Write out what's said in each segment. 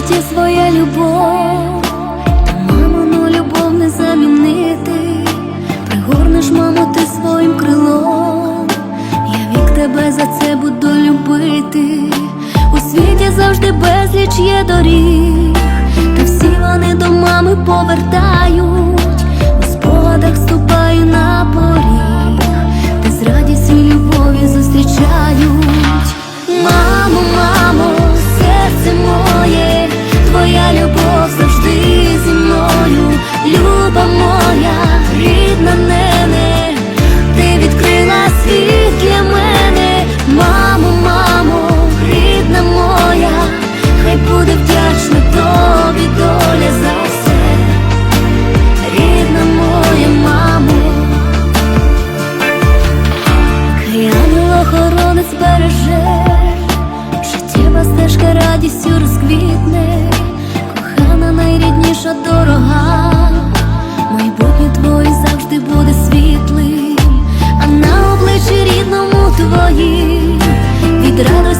Житті своя любов, та мамину любов не замінити. Пригорнеш, маму, ти своїм крилом. Я вік тебе за це буду любити. У світі завжди безліч є доріг, радістю розквітне, кохана найрідніша дорога, майбутнє твоє завжди буде світлим, а на обличчі рідному твоїм. Від радості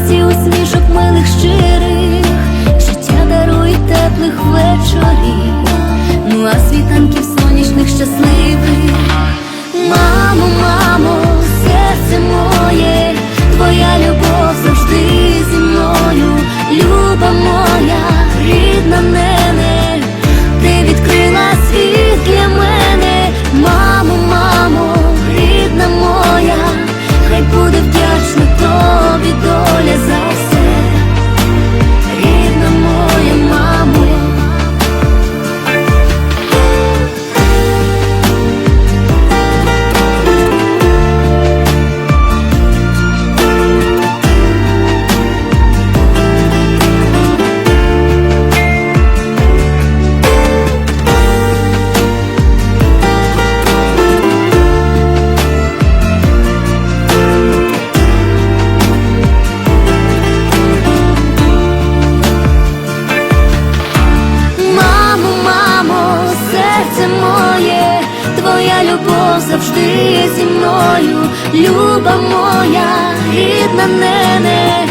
завжди є зі мною, люба моя, рідна мене,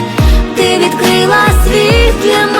ти відкрила світ для мене